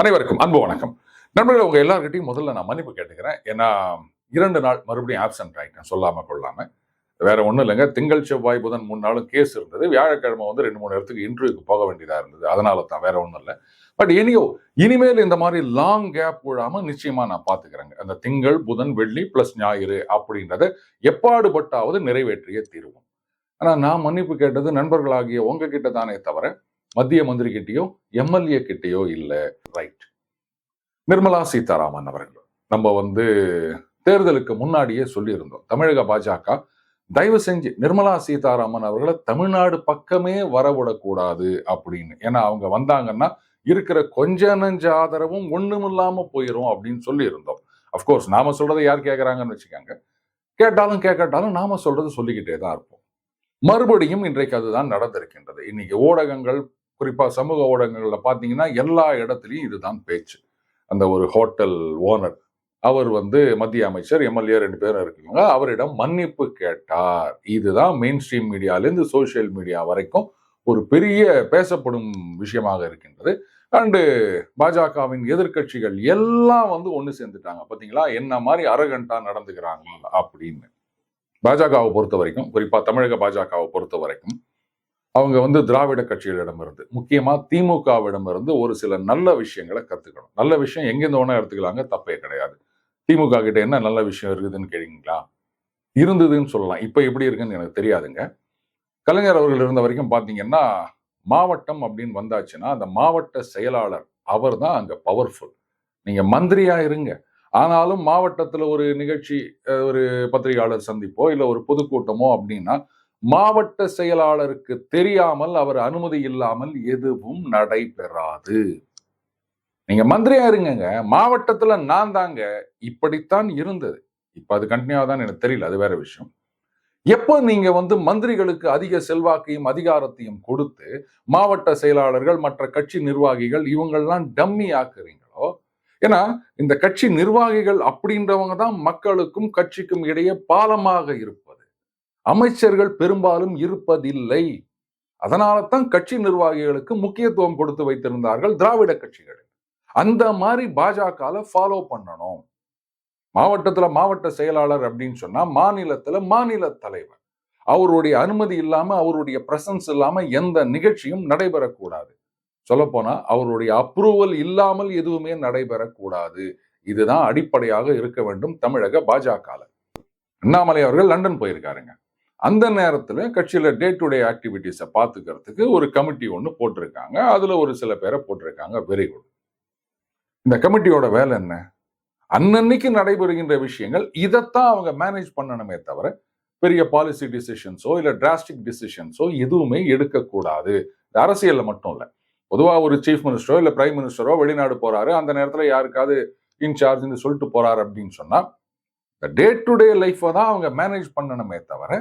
அனைவருக்கும் அன்பு வணக்கம். நண்பர்கள் உங்க எல்லார்கிட்டையும் முதல்ல நான் மன்னிப்பு கேட்டுக்கிறேன். ஏன்னா இரண்டு நாள் மறுபடியும் ஆப்சென்ட் ஆயிட்டேன் சொல்லாம கொள்ளாம. வேற ஒண்ணும் இல்லைங்க. திங்கள் செவ்வாய் புதன் மூணு நாளும் கேஸ் இருந்தது. வியாழக்கிழமை வந்து ரெண்டு மூணு இடத்துக்கு இன்டர்வியூக்கு போக வேண்டியதா இருந்தது. அதனால தான் வேற ஒண்ணும் இல்லை. பட் இனியோ இனிமேல் இந்த மாதிரி லாங் கேப் விழாம நிச்சயமா நான் பாத்துக்கிறேங்க அந்த திங்கள் புதன் வெள்ளி பிளஸ் ஞாயிறு அப்படின்றத எப்பாடுபட்டாவது நிறைவேற்றிய தீர்வோம். ஆனா நான் மன்னிப்பு கேட்டது நண்பர்களாகிய உங்ககிட்ட தானே தவிர மத்திய மந்திரி கிட்டயோ எம்எல்ஏ கிட்டயோ இல்லை. ரைட் நிர்மலா சீதாராமன் அவர்கள். நம்ம வந்து தேர்தலுக்கு முன்னாடியே சொல்லியிருந்தோம். தமிழக பாஜக தயவு செஞ்சு நிர்மலா சீதாராமன் அவர்களை தமிழ்நாடு பக்கமே வரவிடக்கூடாது அப்படின்னு. ஏன்னா அவங்க வந்தாங்கன்னா இருக்கிற கொஞ்ச நஞ்ச ஆதரவும் ஒண்ணுமில்லாம போயிரும் அப்படின்னு சொல்லியிருந்தோம். அஃப்கோர்ஸ் நாம சொல்றதை யார் கேட்குறாங்கன்னு வச்சுக்கோங்க. கேட்டாலும் கேட்கட்டாலும் நாம சொல்றது சொல்லிக்கிட்டே தான் இருப்போம். மறுபடியும் இன்றைக்கு அதுதான் நடந்திருக்கின்றது. இன்னைக்கு ஊடகங்கள் குறிப்பாக சமூக ஊடகங்களில் பார்த்தீங்கன்னா எல்லா இடத்துலையும் இதுதான் பேச்சு. அந்த ஒரு ஹோட்டல் ஓனர் அவர் வந்து மத்திய அமைச்சர் எம்எல்ஏ ரெண்டு பேரும் இருக்கீங்க அவரிடம் மன்னிப்பு கேட்டார். இதுதான் மெயின் ஸ்ட்ரீம் மீடியாலேருந்து சோஷியல் மீடியா வரைக்கும் ஒரு பெரிய பேசப்படும் விஷயமாக இருக்கின்றது. அண்டு பாஜகவின் எதிர்க்கட்சிகள் எல்லாம் வந்து ஒன்று சேர்ந்துட்டாங்க. பார்த்தீங்களா என்ன மாதிரி அரகண்டா நடந்துக்கிறாங்க அப்படின்னு. பாஜகவை பொறுத்த வரைக்கும் குறிப்பா தமிழக பாஜகவை பொறுத்த வரைக்கும் அவங்க வந்து திராவிட கட்சிகளிடமிருந்து முக்கியமா திமுகவிடமிருந்து ஒரு சில நல்ல விஷயங்களை கத்துக்கணும். நல்ல விஷயம் எங்கேருந்து வேணா எடுத்துக்கலாங்க தப்பே கிடையாது. திமுக கிட்ட என்ன நல்ல விஷயம் இருக்குதுன்னு கேட்டீங்களா? இருந்ததுன்னு சொல்லலாம். இப்ப எப்படி இருக்குன்னு எனக்கு தெரியாதுங்க. கலைஞர் அவர்கள் இருந்த வரைக்கும் பாத்தீங்கன்னா மாவட்டம் அப்படின்னு வந்தாச்சுன்னா அந்த மாவட்ட செயலாளர் அவர் தான் அங்க பவர்ஃபுல் நீங்க மந்திரியா இருங்க. ஆனாலும் மாவட்டத்துல ஒரு நிகழ்ச்சி ஒரு பத்திரிகையாளர் சந்திப்போ இல்ல ஒரு பொதுக்கூட்டமோ அப்படின்னா மாவட்ட செயலாளருக்கு தெரியாமல் அவர் அனுமதி இல்லாமல் எதுவும் நடைபெறாது. நீங்க மந்திரியா இருங்கங்க. மாவட்டத்துல நான் தாங்க இப்படித்தான் இருந்தது. இப்ப அது கண்டினியூவா தான் எனக்கு தெரியல அது வேற விஷயம். எப்போ நீங்க வந்து மந்திரிகளுக்கு அதிக செல்வாக்கையும் அதிகாரத்தையும் கொடுத்து மாவட்ட செயலாளர்கள் மற்ற கட்சி நிர்வாகிகள் இவங்கள்லாம் டம்மி ஆக்குறீங்க? ஏன்னா இந்த கட்சி நிர்வாகிகள் அப்படின்றவங்க தான் மக்களுக்கும் கட்சிக்கும் இடையே பாலமாக இருப்பது. அமைச்சர்கள் பெரும்பாலும் இருப்பதில்லை. அதனால தான் கட்சி நிர்வாகிகளுக்கு முக்கியத்துவம் கொடுத்து வைத்திருந்தார்கள் திராவிட கட்சிகள். அந்த மாதிரி பாஜகல ஃபாலோ பண்ணணும். மாவட்டத்துல மாவட்ட செயலாளர் அப்படின்னு சொன்னா மாநிலத்துல மாநில தலைவர். அவருடைய அனுமதி இல்லாம அவருடைய பிரசன்ஸ் இல்லாம எந்த நிகழ்ச்சியும் நடைபெறக்கூடாது. சொல்லப்போனா அவருடைய அப்ரூவல் இல்லாமல் எதுவுமே நடைபெறக்கூடாது. இதுதான் அடிப்படையாக இருக்க வேண்டும் தமிழக பாஜகல. அண்ணாமலை அவர்கள் லண்டன் போயிருக்காருங்க. அந்த நேரத்துல கட்சியில டே டு டே ஆக்டிவிட்டீஸை பார்த்துக்கிறதுக்கு ஒரு கமிட்டி ஒன்று போட்டிருக்காங்க. அதுல ஒரு சில பேரை போட்டிருக்காங்க வெரி குட் இந்த கமிட்டியோட வேலை என்ன? அன்னன்னைக்கு நடைபெறுகின்ற விஷயங்கள் இதைத்தான் அவங்க மேனேஜ் பண்ணணுமே தவிர பெரிய பாலிசி டிசிஷன்ஸோ இல்லை டிராஸ்டிக் டிசிஷன்ஸோ எதுவுமே எடுக்கக்கூடாது. இந்த அரசியலில் மட்டும் இல்லை. பொதுவாக ஒரு சீஃப் மினிஸ்டரோ இல்லை பிரைம் மினிஸ்டரோ வெளிநாடு போகிறாரு அந்த நேரத்தில் யாருக்காவது இன்சார்ஜ்னு சொல்லிட்டு போறாரு அப்படின்னு சொன்னால் இந்த டே டு டே லைஃப்பை தான் அவங்க மேனேஜ் பண்ணணுமே தவிர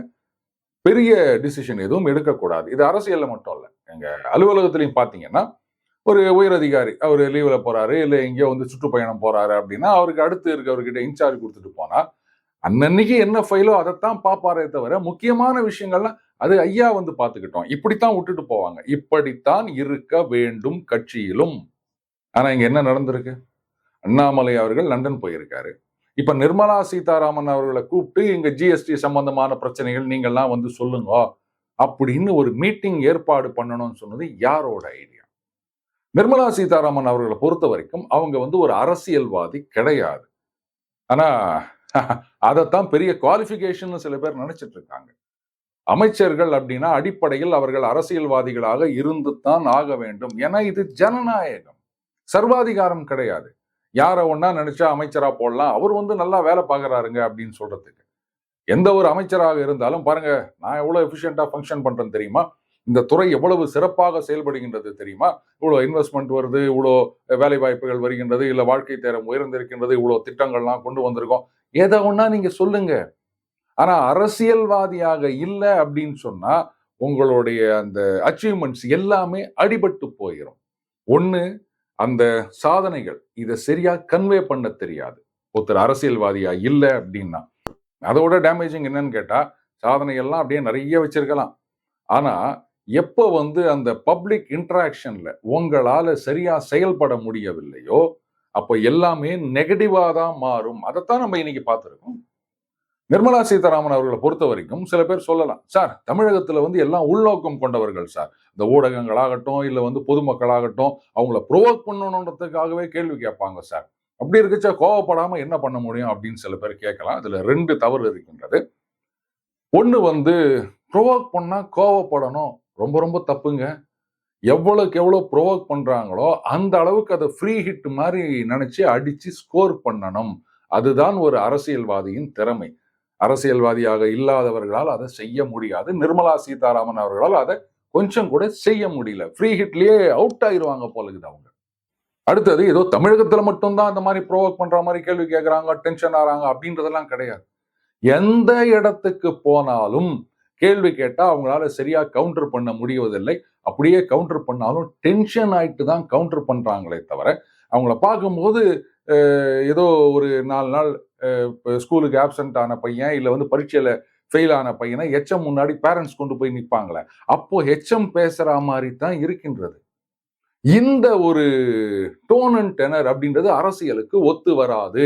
பெரிய டிசிஷன் எதுவும் எடுக்கக்கூடாது. இது அரசியலில் மட்டும் இல்லை. எங்கள் அலுவலகத்துலையும் பார்த்தீங்கன்னா ஒரு உயரதிகாரி அவர் லீவில் போறாரு இல்லை எங்கேயோ வந்து சுற்றுப்பயணம் போகிறாரு அப்படின்னா அவருக்கு அடுத்து இருக்கவர்கிட்ட இன்சார்ஜ் கொடுத்துட்டு போனால் அன்னன்னைக்கு என்ன ஃபைலோ அதைத்தான் பார்ப்பாரே தவிர முக்கியமான விஷயங்கள்லாம் அது ஐயா வந்து பார்த்துக்கிட்டோம் இப்படித்தான் விட்டுட்டு போவாங்க. இப்படித்தான் இருக்க வேண்டும் கட்சியிலும். ஆனா இங்க என்ன நடந்திருக்கு? அண்ணாமலை அவர்கள் லண்டன் போயிருக்காரு. இப்ப நிர்மலா சீதாராமன் அவர்களை கூப்பிட்டு இங்க ஜிஎஸ்டி சம்பந்தமான பிரச்சனைகள் நீங்கள்லாம் வந்து சொல்லுங்க அப்படின்னு ஒரு மீட்டிங் ஏற்பாடு பண்ணணும்னு சொன்னது யாரோட ஐடியா? நிர்மலா சீதாராமன் அவர்களை பொறுத்த வரைக்கும் அவங்க வந்து ஒரு அரசியல்வாதி கிடையாது. ஆனா அதைத்தான் பெரிய குவாலிஃபிகேஷன் சில பேர் நினைச்சிட்டு இருக்காங்க. அமைச்சர்கள் அப்படின்னா அடிப்படையில் அவர்கள் அரசியல்வாதிகளாக இருந்து தான் ஆக வேண்டும். ஏன்னா இது ஜனநாயகம். சர்வாதிகாரம் கிடையாது. யாரை ஒன்னா நினைச்சா அமைச்சரா போடலாம். அவர் வந்து நல்லா வேலை பார்க்கறாருங்க அப்படின்னு சொல்றதுக்கு. எந்த ஒரு அமைச்சராக இருந்தாலும் பாருங்க நான் எவ்வளவு எஃபிஷியண்டா ஃபங்க்ஷன் பண்றேன் தெரியுமா? இந்த துறை எவ்வளவு சிறப்பாக செயல்படுகின்றது தெரியுமா? இவ்வளோ இன்வெஸ்ட்மெண்ட் வருது இவ்வளோ வேலை வாய்ப்புகள் வருகின்றது இல்ல வாழ்க்கை தேரம் உயர்ந்திருக்கின்றது இவ்வளோ திட்டங்கள்லாம் கொண்டு வந்திருக்கோம். எதை ஒன்றா நீங்க சொல்லுங்க. ஆனா அரசியல்வாதியாக இல்லை அப்படின்னு சொன்னா உங்களுடைய அந்த அச்சீவ்மெண்ட்ஸ் எல்லாமே அடிபட்டு போயிடும் ஒன்று அந்த சாதனைகள் இதை சரியா கன்வே பண்ண தெரியாது. ஒருத்தர் அரசியல்வாதியா இல்லை அப்படின்னா. அதோட டேமேஜிங் என்னன்னு கேட்டா சாதனை எல்லாம் அப்படியே நிறைய வச்சிருக்கலாம். ஆனா எப்போ வந்து அந்த பப்ளிக் இன்ட்ராக்ஷன்ல உங்களால சரியா செயல்பட முடியவில்லையோ அப்போ எல்லாமே நெகட்டிவா தான் மாறும். அதைத்தான் நம்ம இன்னைக்கு பார்த்துருக்கோம். நிர்மலா சீதாராமன் அவர்களை பொறுத்த வரைக்கும் சில பேர் சொல்லலாம் சார் தமிழகத்தில் வந்து எல்லாம் உள்நோக்கம் கொண்டவர்கள் சார். இந்த ஊடகங்களாகட்டும் இல்லை வந்து பொதுமக்களாகட்டும் அவங்கள ப்ரொவோக் பண்ணணுன்றதுக்காகவே கேள்வி கேட்பாங்க சார். அப்படி இருக்குச்சா கோவப்படாம என்ன பண்ண முடியும்? அப்படின்னு சில பேர் கேட்கலாம். அதுல ரெண்டு தவறு இருக்கின்றது. ஒண்ணு வந்து ப்ரொவோக் பண்ணா கோவப்படணும். ரொம்ப ரொம்ப தப்புங்க. எவ்வளோக்கு எவ்வளவு ப்ரொவோக் பண்றாங்களோ அந்த அளவுக்கு அதை ஃப்ரீ ஹிட் மாதிரி நினச்சி அடிச்சு ஸ்கோர் பண்ணணும். அதுதான் ஒரு அரசியல்வாதியின் திறமை. அரசியல்வாதியாக இல்லாதவர்களால் அதை செய்ய முடியாது. நிர்மலா சீதாராமன் அவர்களால் அதை கொஞ்சம் கூட செய்ய முடியல. ஃப்ரீ ஹிட்லயே அவுட் ஆயிருவாங்க போல இருக்குது அவங்க. அடுத்தது ஏதோ தமிழகத்துல மட்டும்தான் அந்த மாதிரி ப்ரோவோக் பண்ற மாதிரி கேள்வி கேட்கறாங்க டென்ஷன் ஆறாங்க அப்படின்றதெல்லாம் கிடையாது. எந்த இடத்துக்கு போனாலும் கேள்வி கேட்டா அவங்களால சரியா கவுண்டர் பண்ண முடிவதில்லை. அப்படியே கவுண்டர் பண்ணாலும் டென்ஷன் ஆயிட்டு தான் கவுண்டர் பண்றாங்களே தவிர அவங்கள பார்க்கும்போது ஏதோ ஒரு நாலு நாள் ஸ்கூலுக்கு ஆப்சென்ட் ஆன பையன் இல்லை வந்து பரீட்சையில் ஃபெயில் ஆன பையனை ஹெச்எம் முன்னாடி பேரண்ட்ஸ் கொண்டு போய் நிற்பாங்களே அப்போ ஹெச்எம் பேசுற மாதிரி தான் இருக்கின்றது. இந்த ஒரு டோன் அண்ட் டெனர் அப்படின்றது அரசியலுக்கு ஒத்து வராது.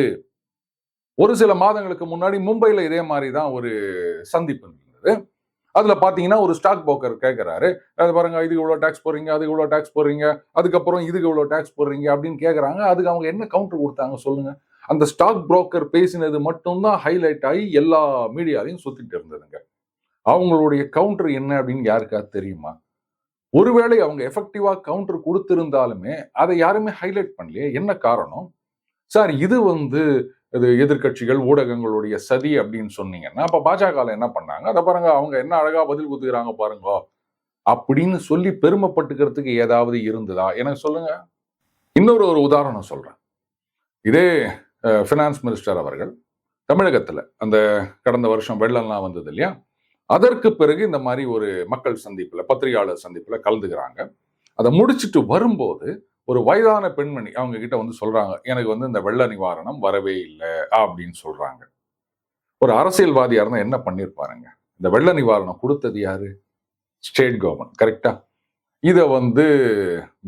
ஒரு சில மாதங்களுக்கு முன்னாடி மும்பைல இதே மாதிரி தான் ஒரு சந்திப்பு இருந்தது அதில் பார்த்தீங்கன்னா ஒரு ஸ்டாக் போக்கர் கேட்குறாரு அது பாருங்க இதுக்கு இவ்வளோ டேக்ஸ் போடுறீங்க அதுக்கு இவ்வளோ டேக்ஸ் போடுறீங்க அதுக்கப்புறம் இதுக்கு இவ்வளோ டேக்ஸ் போடுறீங்க அப்படின்னு கேட்குறாங்க அதுக்கு அவங்க என்ன கவுண்டர் கொடுத்தாங்க சொல்லுங்க. அந்த ஸ்டாக் புரோக்கர் பேசினது மட்டும்தான் ஹைலைட் ஆகி எல்லா மீடியாலையும் சுத்திட்டு இருந்ததுங்க. அவங்களுடைய கவுண்டர் என்ன அப்படின்னு யாருக்காவது தெரியுமா? ஒருவேளை அவங்க எஃபெக்டிவா கவுண்டர் கொடுத்திருந்தாலுமே அதை யாருமே ஹைலைட் பண்ணலையே. என்ன காரணம்? சார் இது வந்து இது எதிர்க்கட்சிகள் ஊடகங்களுடைய சதி அப்படின்னு சொன்னீங்கன்னா அப்ப பாஜக என்ன பண்ணாங்க? அதை பாருங்க அவங்க என்ன அழகா பதில் குத்துக்கிறாங்க பாருங்க. அப்படின்னு சொல்லி பெருமைப்பட்டுக்கிறதுக்கு ஏதாவது இருந்ததா? எனக்கு சொல்லுங்க. இன்னொரு ஒரு உதாரணம் சொல்றேன். இதே ஃபினான்ஸ் மினிஸ்டர் அவர்கள் தமிழகத்துல அந்த கடந்த வருஷம் வெள்ளம்லாம் வந்தது இல்லையா? அதற்கு பிறகு இந்த மாதிரி ஒரு மக்கள் சந்திப்புல பத்திரிகையாளர் சந்திப்புல கலந்துக்கிறாங்க. அதை முடிச்சுட்டு வரும்போது ஒரு வயதான பெண்மணி அவங்க கிட்ட வந்து சொல்றாங்க எனக்கு வந்து இந்த வெள்ள நிவாரணம் வரவே இல்லை அப்படின்னு சொல்றாங்க. ஒரு அரசியல்வாதியா இருந்தால் என்ன பண்ணிருப்பாருங்க? இந்த வெள்ள நிவாரணம் கொடுத்தது யாரு? ஸ்டேட் கவர்மெண்ட் கரெக்டா? இதை வந்து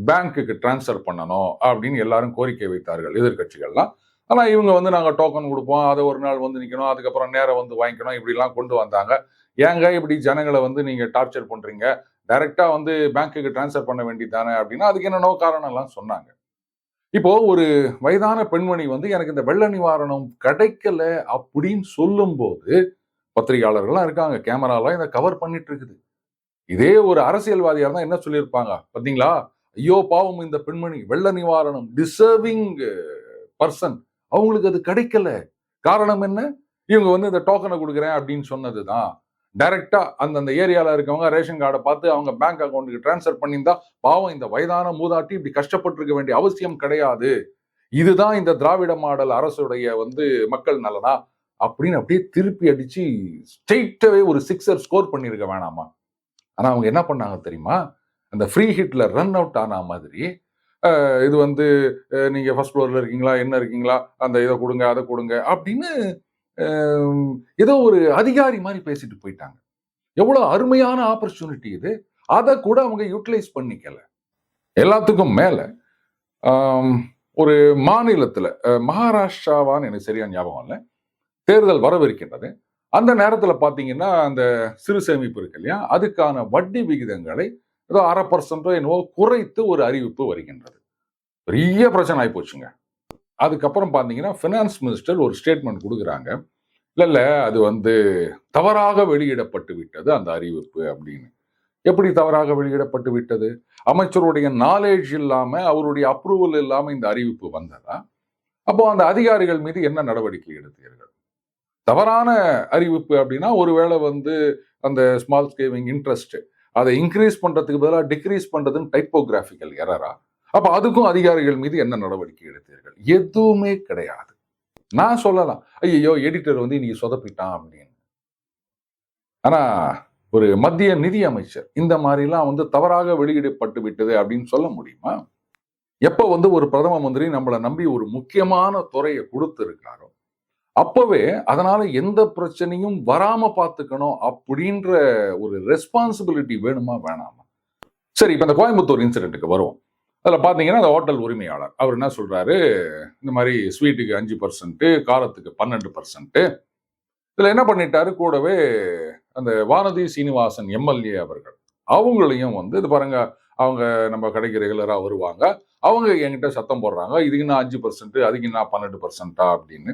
பேங்க்குக்கு டிரான்ஸ்ஃபர் பண்ணணும் அப்படின்னு எல்லாரும் கோரிக்கை வைத்தார்கள் எதிர்க்கட்சிகள்லாம். ஆனால் இவங்க வந்து நாங்கள் டோக்கன் கொடுப்போம் அதை ஒரு நாள் வந்து நிற்கணும் அதுக்கப்புறம் நேரம் வந்து வாங்கிக்கணும் இப்படிலாம் கொண்டு வந்தாங்க. ஏங்க இப்படி ஜனங்களை வந்து நீங்கள் டார்ச்சர் பண்ணுறீங்க டைரெக்டாக வந்து பேங்க்குக்கு டிரான்ஸ்ஃபர் பண்ண வேண்டியதானே அப்படின்னா அதுக்கு என்னென்னோ காரணம் சொன்னாங்க. இப்போ ஒரு வயதான பெண்மணி வந்து எனக்கு இந்த வெள்ள நிவாரணம் கிடைக்கல அப்படின்னு சொல்லும்போது பத்திரிகையாளர்கள்லாம் இருக்காங்க. கேமராலாம் இதை கவர் பண்ணிட்டு இருக்குது இதே ஒரு அரசியல்வாதியாக இருந்தால் என்ன சொல்லியிருப்பாங்க? பார்த்தீங்களா? ஐயோ பாவம் இந்த பெண்மணி வெள்ள நிவாரணம் டிசர்விங் பர்சன் அவங்களுக்கு அது கிடைக்கல. காரணம் என்ன? இவங்க வந்து இந்த டோக்கனை கொடுக்குறேன் அப்படின்னு சொன்னது தான் டைரக்டா அந்தந்த ஏரியாவில் இருக்கவங்க ரேஷன் கார்டை பார்த்து அவங்க பேங்க் அக்கௌண்ட்டுக்கு டிரான்ஸ்ஃபர் பண்ணியிருந்தா பாவம் இந்த வயதான மூதாட்டி இப்படி கஷ்டப்பட்டிருக்க வேண்டிய அவசியம் கிடையாது. இதுதான் இந்த திராவிட மாடல் அரசுடைய வந்து மக்கள் நலனா? அப்படின்னு அப்படியே திருப்பி அடித்து ஸ்ட்ரெயிட்டாகவே ஒரு சிக்ஸர் ஸ்கோர் பண்ணியிருக்க வேணாமா? ஆனால் அவங்க என்ன பண்ணாங்க தெரியுமா? அந்த ஃப்ரீ ஹிட்டில் ரன் அவுட் ஆன மாதிரி இது வந்து நீங்கள் ஃபர்ஸ்ட் ஃப்ளோரில் இருக்கீங்களா? என்ன இருக்கீங்களா? அந்த இதை கொடுங்க அதை கொடுங்க அப்படின்னு ஏதோ ஒரு அதிகாரி மாதிரி பேசிட்டு போயிட்டாங்க. எவ்வளோ அருமையான ஆப்பர்ச்சுனிட்டி இது. அதை கூட அவங்க யூட்டிலைஸ் பண்ணிக்கல. எல்லாத்துக்கும் மேலே ஒரு மாநிலத்தில் மகாராஷ்டிராவான்னு எனக்கு சரியா ஞாபகம் இல்லை. தேர்தல் வரவிருக்கின்றது. அந்த நேரத்தில் பார்த்தீங்கன்னா அந்த சிறு சேமிப்பு இருக்கு இல்லையா? அதுக்கான வட்டி விகிதங்களை ஏதோ அரை பர்சன்டோ என்னவோ குறைத்து ஒரு அறிவிப்பு வருகின்றது. பெரிய பிரச்சனை ஆகி போச்சுங்க அதுக்கப்புறம் பார்த்தீங்கன்னா ஃபினான்ஸ் மினிஸ்டர் ஒரு ஸ்டேட்மெண்ட் கொடுக்குறாங்க. இல்லை இல்லை அது வந்து தவறாக வெளியிடப்பட்டு விட்டது அந்த அறிவிப்பு அப்படின்னு. எப்படி தவறாக வெளியிடப்பட்டு விட்டது? அமைச்சருடைய நாலேஜ் இல்லாம அவருடைய அப்ரூவல் இல்லாமல் இந்த அறிவிப்பு வந்ததா? அப்போ அந்த அதிகாரிகள் மீது என்ன நடவடிக்கை எடுத்தீர்கள்? தவறான அறிவிப்பு அப்படின்னா ஒருவேளை வந்து அந்த ஸ்மால் ஸ்கேவிங் இன்ட்ரெஸ்ட் அதை இன்க்ரீஸ் பண்றதுக்கு பதிலாக டிக்ரீஸ் பண்றதுன்னு டைப்போகிராஃபிக்கல் எரரா அப்ப அதுக்கும் அதிகாரிகள் மீது என்ன நடவடிக்கை எடுத்தீர்கள்? எதுவுமே கிடையாது. நான் சொல்லலாம். ஐயோ எடிட்டர் வந்து இன்னைக்கு சொதப்பிட்டான் அப்படின்னு. ஆனா ஒரு மத்திய நிதி அமைச்சர் இந்த மாதிரிலாம் வந்து தவறாக வெளியிடப்பட்டு விட்டது அப்படின்னு சொல்ல முடியுமா? எப்ப வந்து ஒரு பிரதம மந்திரி நம்மளை நம்பி ஒரு முக்கியமான துறையை கொடுத்துருக்காரோ அப்பவே அதனால எந்த பிரச்சனையும் வராம பார்த்துக்கணும் அப்படின்ற ஒரு ரெஸ்பான்சிபிலிட்டி வேணுமா வேணாமா? சரி இப்போ இந்த கோயம்புத்தூர் இன்சிடென்ட்டுக்கு வருவோம். அதில் பார்த்தீங்கன்னா அந்த ஹோட்டல் உரிமையாளர். அவர் என்ன சொல்கிறாரு இந்த மாதிரி ஸ்வீட்டுக்கு அஞ்சு பர்சன்ட்டு காரத்துக்கு பன்னெண்டு பர்சன்ட்டு இதில் என்ன பண்ணிட்டாரு? கூடவே அந்த வானதி சீனிவாசன் எம்எல்ஏ அவர்கள். அவங்களையும் வந்து இது பாருங்க அவங்க நம்ம கடைக்கு ரெகுலராக வருவாங்க. அவங்க என்கிட்ட சத்தம் போடுறாங்க. இதுக்கு நான் அஞ்சு பர்சன்ட் அதுக்கு நான் பன்னெண்டு பர்சன்ட்டா அப்படின்னு.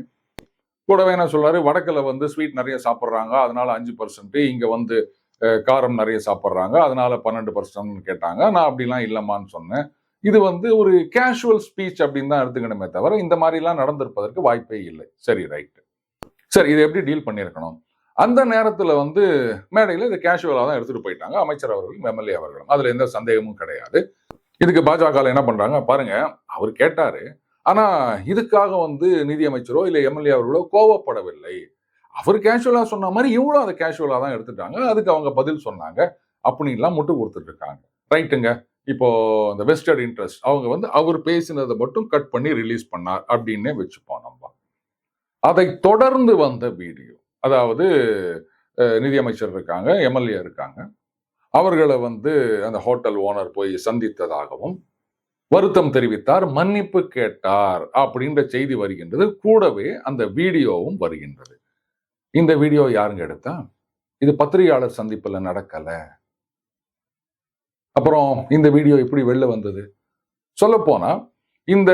கூடவே என்ன சொல்றாரு? வடக்கில் வந்து ஸ்வீட் நிறைய சாப்பிட்றாங்க. அதனால அஞ்சு பர்சன்ட் இங்கே வந்து காரம் நிறைய சாப்பிட்றாங்க. அதனால பன்னெண்டு பர்சன்ட்னு கேட்டாங்க. நான் அப்படிலாம் இல்லைம்மான்னு சொன்னேன். இது வந்து ஒரு கேஷுவல் ஸ்பீச் அப்படின்னு தான் எடுத்துக்கணுமே தவிர இந்த மாதிரிலாம் நடந்திருப்பதற்கு வாய்ப்பே இல்லை. சரி ரைட்டு சரி இதை எப்படி டீல் பண்ணியிருக்கணும்? அந்த நேரத்தில் வந்து மேடையில் இதை கேஷுவலாக தான் எடுத்துகிட்டு போயிட்டாங்க. அமைச்சர் அவர்களும் எம்எல்ஏ அவர்களும். அதில் எந்த சந்தேகமும் கிடையாது. இதுக்கு பாஜக என்ன பண்ணுறாங்க பாருங்க அவர் கேட்டார். ஆனால் இதுக்காக வந்து நிதியமைச்சரோ இல்லை எம்எல்ஏ அவர்களோ கோவப்படவில்லை. அவர் கேஷுவலாக சொன்ன மாதிரி இவங்களும் அதை கேஷுவலாக தான் எடுத்துட்டாங்க. அதுக்கு அவங்க பதில் சொன்னாங்க. அப்படின்லாம் முட்டு கொடுத்துட்டு இருக்காங்க. ரைட்டுங்க இப்போ இந்த வெஸ்டர்ட் இன்ட்ரெஸ்ட் அவங்க வந்து அவர் பேசினதை மட்டும் கட் பண்ணி ரிலீஸ் பண்ணார் அப்படின்னே வச்சுப்போம் நம்ம. அதை தொடர்ந்து வந்த வீடியோ அதாவது நிதியமைச்சர் இருக்காங்க எம்எல்ஏ இருக்காங்க. அவர்களை வந்து அந்த ஹோட்டல் ஓனர் போய் சந்தித்ததாகவும் வருத்தம் தெரிவித்தார் மன்னிப்பு கேட்டார் அப்படின்ற செய்தி வருகின்றது. கூடவே அந்த வீடியோவும் வருகின்றது. இந்த வீடியோ யாருங்க எடுத்தா? இது பத்திரிகையாளர் சந்திப்பில் நடக்கலை. அப்புறம் இந்த வீடியோ எப்படி வெளில வந்தது? சொல்லப்போனால் இந்த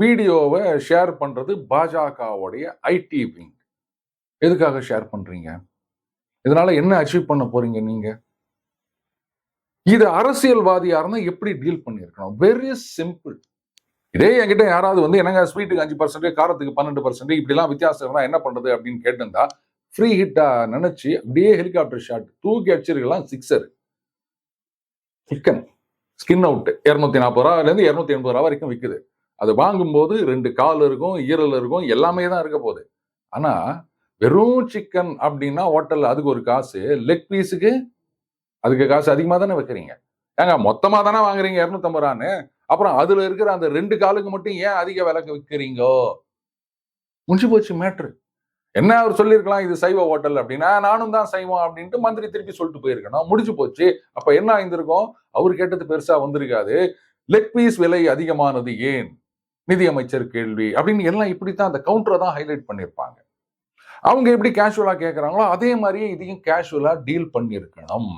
வீடியோவை ஷேர் பண்ணுறது பாஜகவுடைய ஐடி விங் எதுக்காக ஷேர் பண்ணுறீங்க இதனால் என்ன அச்சீவ் பண்ண போகிறீங்க நீங்கள் இது அரசியல்வாதியாக இருந்தால் எப்படி டீல் பண்ணியிருக்கணும்? வெரி சிம்பிள் இதே என்கிட்ட யாராவது வந்து என்னங்க ஸ்வீட்டுக்கு அஞ்சு பர்சன்ட் காரத்துக்கு பன்னெண்டு பர்சன்ட் இப்படிலாம் வித்தியாசம் இருந்தால் என்ன பண்ணுறது அப்படின்னு கேட்டிருந்தா ஃப்ரீ ஹிட்டாக நினச்சி அப்படியே ஹெலிகாப்டர் ஷாட் தூக்கி அடிச்சிருக்கலாம் சிக்ஸர் சிக்கன். ஸ்கின் அவுட் இரநூத்தி நாற்பது ரூபாலேருந்து இரநூத்தி எண்பது ரூபா வரைக்கும் விற்குது அது வாங்கும்போது ரெண்டு கால் இருக்கும் ஈரல் இருக்கும் எல்லாமே தான் இருக்க போகுது. ஆனால் வெறும் சிக்கன் அப்படின்னா ஹோட்டலில் அதுக்கு ஒரு காசு லெக் பீஸுக்கு அதுக்கு காசு அதிகமாக தானே வைக்கிறீங்க? ஏங்க மொத்தமாக தானே வாங்குறீங்க இரநூத்தம்பது ரூபான்னு? அப்புறம் அதில் இருக்கிற அந்த ரெண்டு காலுக்கு மட்டும் ஏன் அதிக விலைக்கு விற்கிறீங்கோ முடிஞ்சு போச்சு மேட்ரு. என்ன அவர் சொல்லியிருக்கலாம்? இது சைவ ஹோட்டல் அப்படின்னா நானும் தான் சைவம் அப்படின்ட்டு மந்திரி திருப்பி சொல்லிட்டு போயிருக்கணும் முடிஞ்சு போச்சு. அப்ப என்ன ஆயிருந்திருக்கும்? அவர் கேட்டது பெருசா வந்திருக்காது. லெக் பீஸ் விலை அதிகமானது ஏன்? நிதியமைச்சர் கேள்வி. அப்படின்னு எல்லாம் இப்படித்தான் அந்த கவுண்டரை தான் ஹைலைட் பண்ணியிருப்பாங்க. அவங்க எப்படி கேஷுவலா கேட்குறாங்களோ அதே மாதிரியே இதையும் கேஷுவலா டீல் பண்ணியிருக்கணும்.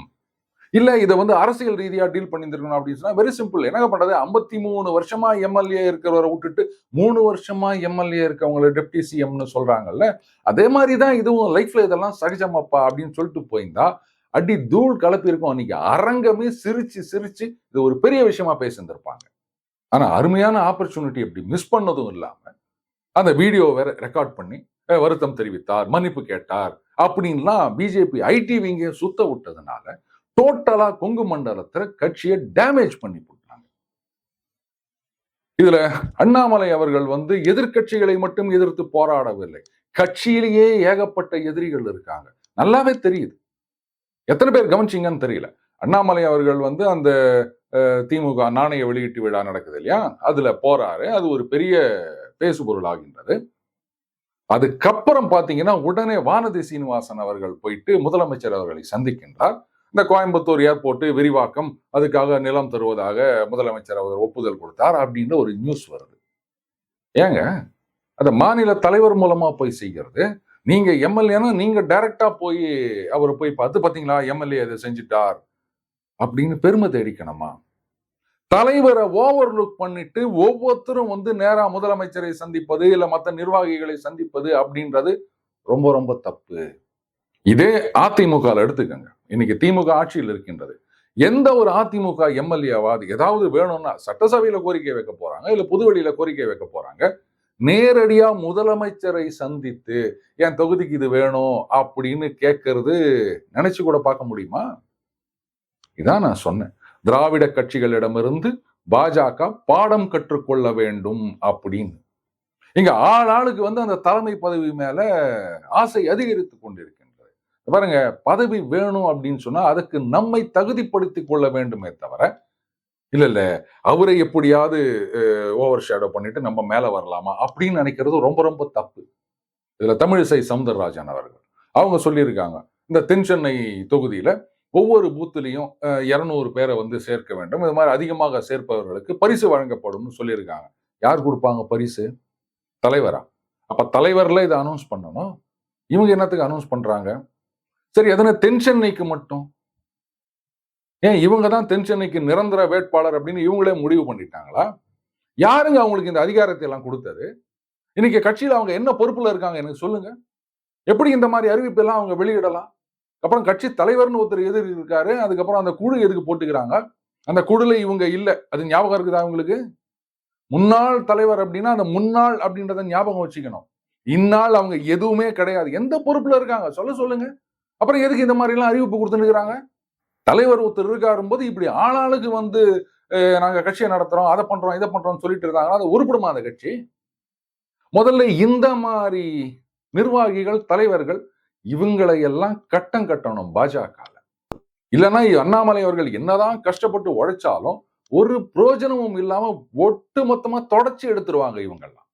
இல்ல இதை வந்து அரசியல் ரீதியா டீல் பண்ணியிருக்கணும் அப்படின்னு சொன்னா வெரி சிம்பிள் என்ன பண்ணுறது ஐம்பத்தி மூணு வருஷமா எம்எல்ஏ இருக்கிறவரை விட்டுட்டு மூணு வருஷமா எம்எல்ஏ இருக்கவங்களை டெப்டி சிஎம்னு சொல்றாங்கல்ல அதே மாதிரி தான் இதுவும் லைஃப்ல இதெல்லாம் சகஜமாப்பா அப்படின்னு சொல்லிட்டு போயிருந்தா அடி தூள் கலப்பி இருக்கும். அன்னைக்கு அரங்கமே சிரிச்சு சிரிச்சு இது ஒரு பெரிய விஷயமா பேசியிருந்திருப்பாங்க. ஆனா அருமையான ஆப்பர்ச்சுனிட்டி எப்படி மிஸ் பண்ணதும் இல்லாம அந்த வீடியோ வேற ரெக்கார்ட் பண்ணி வருத்தம் தெரிவித்தார் மன்னிப்பு கேட்டார் அப்படின்லாம் பிஜேபி ஐடி விங்க சுத்த விட்டதுனால டோட்டலா கொங்கு மண்டலத்துல கட்சியை டேமேஜ் பண்ணி போட்டாங்க. இதுல அண்ணாமலை அவர்கள் வந்து எதிர்கட்சிகளை மட்டும் எதிர்த்து போராடவில்லை. கட்சியிலேயே ஏகப்பட்ட எதிரிகள் இருக்காங்க. நல்லாவே தெரியுது. எத்தனை பேர் கவனிச்சிங்கன்னு தெரியல. அண்ணாமலை அவர்கள் வந்து அந்த அஹ், திமுக நாணய வெளியீட்டு விழா நடக்குது இல்லையா? அதுல போறாரு. அது ஒரு பெரிய பேசுபொருள் ஆகின்றது. அதுக்கப்புறம் பாத்தீங்கன்னா உடனே வானதி சீனிவாசன் அவர்கள் போயிட்டு முதலமைச்சர் அவர்களை சந்திக்கின்றார். இந்த கோயம்புத்தூர் ஏர்போர்ட் விரிவாக்கம் அதுக்காக நிலம் தருவதாக முதலமைச்சர் அவர் ஒப்புதல் கொடுத்தார் அப்படின்னு ஒரு நியூஸ் வருது. ஏங்க அந்த மாநில தலைவர் மூலமா போய் செய்கிறது? நீங்க எம்எல்ஏனா நீங்க டைரக்டா போய் அவரை போய் பார்த்து பார்த்தீங்களா எம்எல்ஏ இதை செஞ்சுட்டார் அப்படின்னு பெருமை தேடிக்கணுமா? தலைவரை ஓவர்லுக் பண்ணிட்டு ஒவ்வொருத்தரும் வந்து நேரா முதலமைச்சரை சந்திப்பது இல்லை மற்ற நிர்வாகிகளை சந்திப்பது அப்படின்றது ரொம்ப ரொம்ப தப்பு. இதே அதிமுக எடுத்துக்கங்க. இன்னைக்கு திமுக ஆட்சியில் இருக்கின்றது. எந்த ஒரு அதிமுக எம்எல்ஏவாது ஏதாவது வேணும்னா சட்டசபையில கோரிக்கை வைக்க போறாங்க இல்ல புதுவெளியில கோரிக்கை வைக்க போறாங்க நேரடியா முதலமைச்சரை சந்தித்து என் தொகுதிக்கு இது வேணும் அப்படின்னு கேட்கறது நினைச்சு கூட பார்க்க முடியுமா? இதான் நான் சொன்னேன். திராவிட கட்சிகளிடமிருந்து பாஜக பாடம் கற்றுக்கொள்ள வேண்டும் அப்படின்னு. இங்க ஆள் ஆளுக்கு வந்து அந்த தலைமை பதவி மேல ஆசை அதிகரித்து கொண்டிருக்கேன் பாருங்க பதவி வேணும் அப்படின்னு சொன்னா அதுக்கு நம்மை தகுதிப்படுத்திக் கொள்ள வேண்டுமே தவிர இல்ல இல்ல அவரை எப்படியாவது ஓவர் ஷேடோ பண்ணிட்டு நம்ம மேல வரலாமா அப்படின்னு நினைக்கிறது ரொம்ப ரொம்ப தப்பு. இதுல தமிழிசை சவுந்தரராஜன் அவர்கள் அவங்க சொல்லியிருக்காங்க இந்த தென் சென்னை தொகுதியில ஒவ்வொரு பூத்துலையும் இரநூறு பேரை வந்து சேர்க்க வேண்டும். இது மாதிரி அதிகமாக சேர்ப்பவர்களுக்கு பரிசு வழங்கப்படும்னு சொல்லியிருக்காங்க. யார் கொடுப்பாங்க பரிசு? தலைவரா? அப்ப தலைவர்ல இதை அனௌன்ஸ் பண்ணணும். இவங்க என்னத்துக்கு அனௌன்ஸ் பண்றாங்க? சரி எதனா தென் சென்னைக்கு மட்டும்? ஏன் இவங்க தான் தென் சென்னைக்கு நிரந்தர வேட்பாளர் அப்படின்னு இவங்களே முடிவு பண்ணிட்டாங்களா? யாருங்க அவங்களுக்கு இந்த அதிகாரத்தை எல்லாம் கொடுத்தது? இன்னைக்கு கட்சியில அவங்க என்ன பொறுப்புல இருக்காங்க? எனக்கு சொல்லுங்க. எப்படி இந்த மாதிரி அறிவிப்பு எல்லாம் அவங்க வெளியிடலாம்? அப்புறம் கட்சி தலைவர்னு ஒருத்தர் எதிர் இருக்காரு அதுக்கப்புறம் அந்த குழு எதுக்கு போட்டுக்கிறாங்க? அந்த குழுல இவங்க இல்லை. அது ஞாபகம் இருக்குதா அவங்களுக்கு முன்னாள் தலைவர் அப்படின்னா அந்த முன்னாள் அப்படின்றத ஞாபகம் வச்சுக்கணும். இந்நாள் அவங்க எதுவுமே கிடையாது. எந்த பொறுப்புல இருக்காங்க? சொல்ல சொல்லுங்க. அப்புறம் எதுக்கு இந்த மாதிரி எல்லாம் அறிவிப்பு கொடுத்துருக்குறாங்க தலைவர் ஒருத்தர் இருக்காரும்போது இப்படி ஆளாளுக்கு வந்து நாங்கள் நாங்க கட்சியை நடத்துறோம் அதை பண்றோம் இதை பண்றோம்னு சொல்லிட்டு இருந்தாங்க அது உருப்பிடுமா அந்த கட்சி? முதல்ல இந்த மாதிரி நிர்வாகிகள் தலைவர்கள் இவங்களை எல்லாம் கட்டம் கட்டணும் பாஜக இல்லைன்னா அண்ணாமலை அவர்கள் என்னதான் கஷ்டப்பட்டு உழைச்சாலும் ஒரு புரோஜனமும் இல்லாம ஒட்டு மொத்தமா தொடச்சி எடுத்துருவாங்க இவங்கெல்லாம்.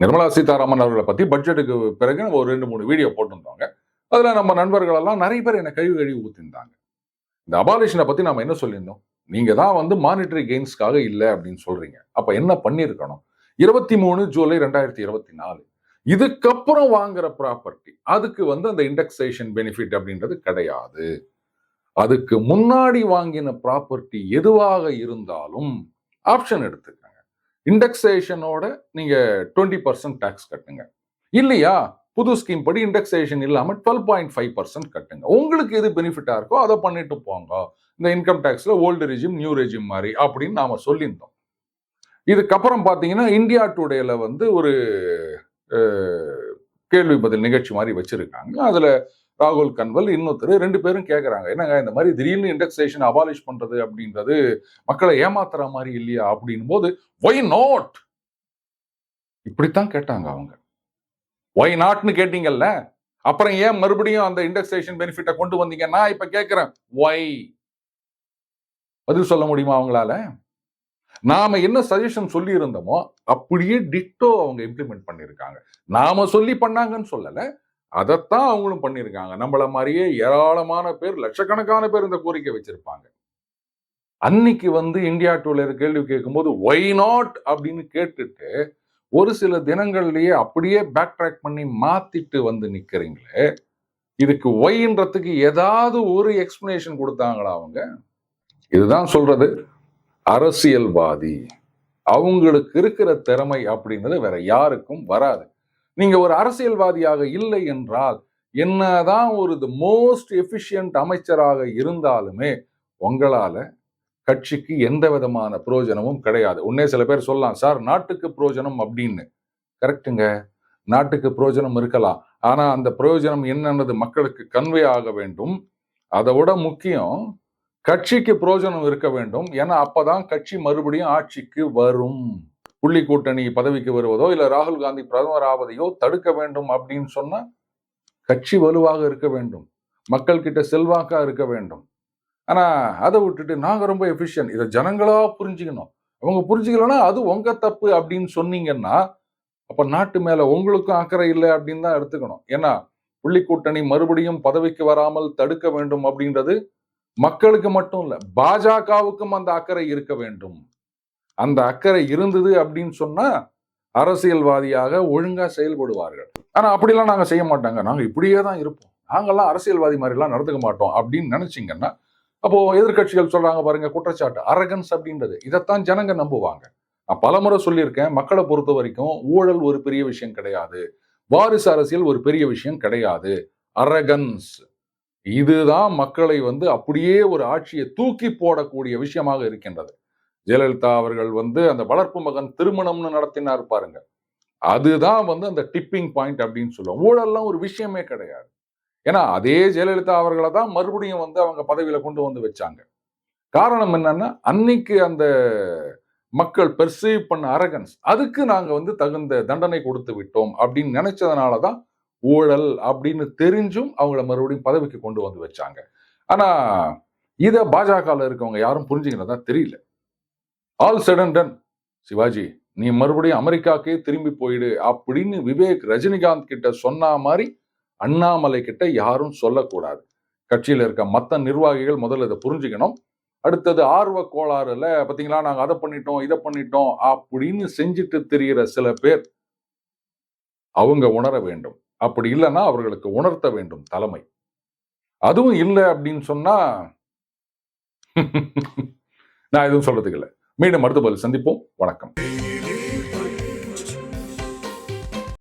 நிர்மலா சீதாராமன் அவர்களை பத்தி பட்ஜெட்டுக்கு பிறகு ஒரு ரெண்டு மூணு வீடியோ போட்டிருந்தாங்க. அதுல நம்ம நண்பர்கள் எல்லாம் நிறைய பேர் என்னை கழிவு கழிவு ஊற்றிருந்தாங்க இந்த அபாலிஷனை பற்றி நாம என்ன சொல்லியிருந்தோம்? நீங்கள் தான் வந்து மானிட்டரி கெயின்ஸ்க்காக இல்லை அப்படின்னு சொல்றீங்க. அப்போ என்ன பண்ணியிருக்கணும்? இருபத்தி மூணு ஜூலை ரெண்டாயிரத்தி இருபத்தி நாலு. இதுக்கப்புறம் வாங்குற ப்ராப்பர்ட்டி அதுக்கு வந்து அந்த இண்டெக்ஸேஷன் பெனிஃபிட் அப்படின்றது கிடையாது. அதுக்கு முன்னாடி வாங்கின ப்ராப்பர்ட்டி எதுவாக இருந்தாலும் ஆப்ஷன் எடுத்துக்கங்க. இண்டெக்ஸேஷனோட நீங்கள் டுவெண்ட்டி பர்சன்ட் டேக்ஸ் கட்டுங்க. இல்லையா? புது ஸ்கீம் படி இண்டெக்ஸேஷன் இல்லாமல் டுவெல் பாயிண்ட் ஃபைவ் பர்சன்ட் கட்டுங்க. உங்களுக்கு எது பெனிஃபிட்டாக இருக்கோ அதை பண்ணிட்டு போங்க. இந்த இன்கம் டேக்ஸில் ஓல்டு ரெஜிம் நியூ ரெஜிம் மாதிரி அப்படின்னு நாம் சொல்லியிருந்தோம். இதுக்கப்புறம் பார்த்தீங்கன்னா இந்தியா டுடேல வந்து ஒரு கேள்வி பதில் நிகழ்ச்சி மாதிரி வச்சிருக்காங்க. அதில் ராகுல் கன்வல் இன்னொருத்தர் ரெண்டு பேரும் கேட்குறாங்க என்னங்க இந்த மாதிரி திடீர்னு இண்டெக்ஸேஷன் அபாலிஷ் பண்ணுறது அப்படின்றது மக்களை ஏமாத்துற மாதிரி இல்லையா அப்படின் போது ஒய் நாட் இப்படித்தான் கேட்டாங்க அவங்க. ஒய் நாட்னு கேட்டீங்கல்ல? அப்புறம் ஏன் மறுபடியும் அந்த இண்டெக்ஸேஷன் பெனிஃபிட்டை கொண்டு வந்தீங்க? நான் இப்ப கேட்கிறேன் ஒய் பதில் சொல்ல முடியுமா அவங்களால? நாம என்ன சஜஷன் சொல்லி இருந்தோமோ அப்படியே டிட்டோ அவங்க இம்ப்ளிமெண்ட் பண்ணியிருக்காங்க. நாம சொல்லி பண்ணாங்கன்னு சொல்லல. அதைத்தான் அவங்களும் பண்ணியிருக்காங்க. நம்மள மாதிரியே ஏராளமான பேர் லட்சக்கணக்கான பேர் இந்த கோரிக்கை வச்சிருப்பாங்க. அன்னைக்கு வந்து இந்தியா டூல கேள்வி கேட்கும்போது ஒய் நாட் அப்படின்னு கேட்டுட்டு ஒரு சில தினங்கள்லயே அப்படியே பேக் ட்ராக் பண்ணி மாத்திட்டு வந்து நிக்கிறீங்களே இதுக்கு ஒய்ன்றதுக்கு ஏதாவது ஒரு எக்ஸ்பிளனேஷன் கொடுத்தாங்களா அவங்க? இதுதான் சொல்றது. அரசியல்வாதி. அவங்களுக்கு இருக்கிற திறமை அப்படின்றது வேற யாருக்கும் வராது. நீங்க ஒரு அரசியல்வாதியாக இல்லை என்றால் என்னதான் ஒரு மோஸ்ட் எஃபிஷியன்ட் அமைச்சராக இருந்தாலுமே உங்களால கட்சிக்கு எந்த விதமான பிரயோஜனமும் கிடையாது. உன்னே சில பேர் சொல்லலாம் சார் நாட்டுக்கு பிரயோஜனம் அப்படின்னு. கரெக்டுங்க நாட்டுக்கு புரோஜனம் இருக்கலாம். ஆனால் அந்த பிரயோஜனம் என்னன்றது மக்களுக்கு கன்வே ஆக வேண்டும். அதை விட முக்கியம் கட்சிக்கு புரோஜனம் இருக்க வேண்டும். ஏன்னா அப்பதான் கட்சி மறுபடியும் ஆட்சிக்கு வரும். புள்ளி கூட்டணி பதவிக்கு வருவதோ இல்லை ராகுல் காந்தி பிரதமர் ஆவதையோ தடுக்க வேண்டும் அப்படின்னு சொன்னால் கட்சி வலுவாக இருக்க வேண்டும். மக்கள் கிட்ட செல்வாக்கா இருக்க வேண்டும். ஆனா அதை விட்டுட்டு நாங்கள் ரொம்ப எஃபிஷியன்ட் இதை ஜனங்களாக புரிஞ்சுக்கணும். அவங்க புரிஞ்சுக்கலன்னா அது உங்க தப்பு அப்படின்னு சொன்னீங்கன்னா அப்போ நாட்டு மேலே உங்களுக்கும் அக்கறை இல்லை அப்படின்னு தான் எடுத்துக்கணும். ஏன்னா புள்ளி கூட்டணி மறுபடியும் பதவிக்கு வராமல் தடுக்க வேண்டும் அப்படின்றது மக்களுக்கு மட்டும் இல்லை பாஜகவுக்கும் அந்த அக்கறை இருக்க வேண்டும். அந்த அக்கறை இருந்தது அப்படின்னு சொன்னா அரசியல்வாதியாக ஒழுங்கா செயல்படுவார்கள். ஆனா அப்படிலாம் நாங்க செய்ய மாட்டாங்க. நாங்க இப்படியே தான் இருப்போம். நாங்கெல்லாம் அரசியல்வாதி மாதிரிலாம் நடந்துக்க மாட்டோம் அப்படின்னு நினைச்சீங்கன்னா அப்போ எதிர்க்கட்சிகள் சொல்றாங்க பாருங்க குற்றச்சாட்டு. அரகன்ஸ் அப்படின்றது. இதைத்தான் ஜனங்க நம்புவாங்க. நான் பலமுறை சொல்லியிருக்கேன் மக்களை பொறுத்த வரைக்கும் ஊழல் ஒரு பெரிய விஷயம் கிடையாது. வாரிசு அரசியல் ஒரு பெரிய விஷயம் கிடையாது. அரகன்ஸ் இதுதான் மக்களை வந்து அப்படியே ஒரு ஆட்சியை தூக்கி போடக்கூடிய விஷயமாக இருக்கின்றது. ஜெயலலிதா அவர்கள் வந்து அந்த வளர்ப்பு மகன் திருமணம்னு நடத்தினார் பாருங்க. அதுதான் வந்து அந்த டிப்பிங் பாயிண்ட் அப்படின்னு சொல்லுவோம். ஊழல்லாம் ஒரு விஷயமே கிடையாது. ஏன்னா அதே ஜெயலலிதா அவர்களை தான் மறுபடியும் வந்து அவங்க பதவியில கொண்டு வந்து வச்சாங்க. காரணம் என்னன்னா அன்னைக்கு அந்த மக்கள் பெர்சீவ் பண்ண அரகன்ஸ் அதுக்கு நாங்க வந்து தகுந்த தண்டனை கொடுத்து விட்டோம் அப்படின்னு நினைச்சதுனால தான் ஊழல் அப்படின்னு தெரிஞ்சும் அவங்கள மறுபடியும் பதவிக்கு கொண்டு வந்து வச்சாங்க. ஆனா இதை பாஜகவில் இருக்கவங்க யாரும் புரிஞ்சுக்கிறதா தெரியல. ஆல் சடன் டன் சிவாஜி நீ மறுபடியும் அமெரிக்காக்கே திரும்பி போயிடு அப்படின்னு விவேக் ரஜினிகாந்த் கிட்ட சொன்ன மாதிரி அண்ணாமலை கிட்ட யாரும் சொல்லக்கூடாது. கட்சியில் இருக்க மற்ற நிர்வாகிகள் முதல்ல இதை புரிஞ்சுக்கணும். அடுத்தது ஆர்வ கோளாறுல பாத்தீங்களா நாங்க அதை பண்ணிட்டோம் இதை பண்ணிட்டோம் அப்படின்னு செஞ்சுட்டு தெரிகிற சில பேர் அவங்க உணர வேண்டும். அப்படி இல்லைன்னா அவர்களுக்கு உணர்த்த வேண்டும் தலைமை. அதுவும் இல்லை அப்படின்னு சொன்னா நான் எதுவும் சொல்றதுக்கு இல்லை. மீண்டும் அடுத்த பதில் சந்திப்போம். வணக்கம்.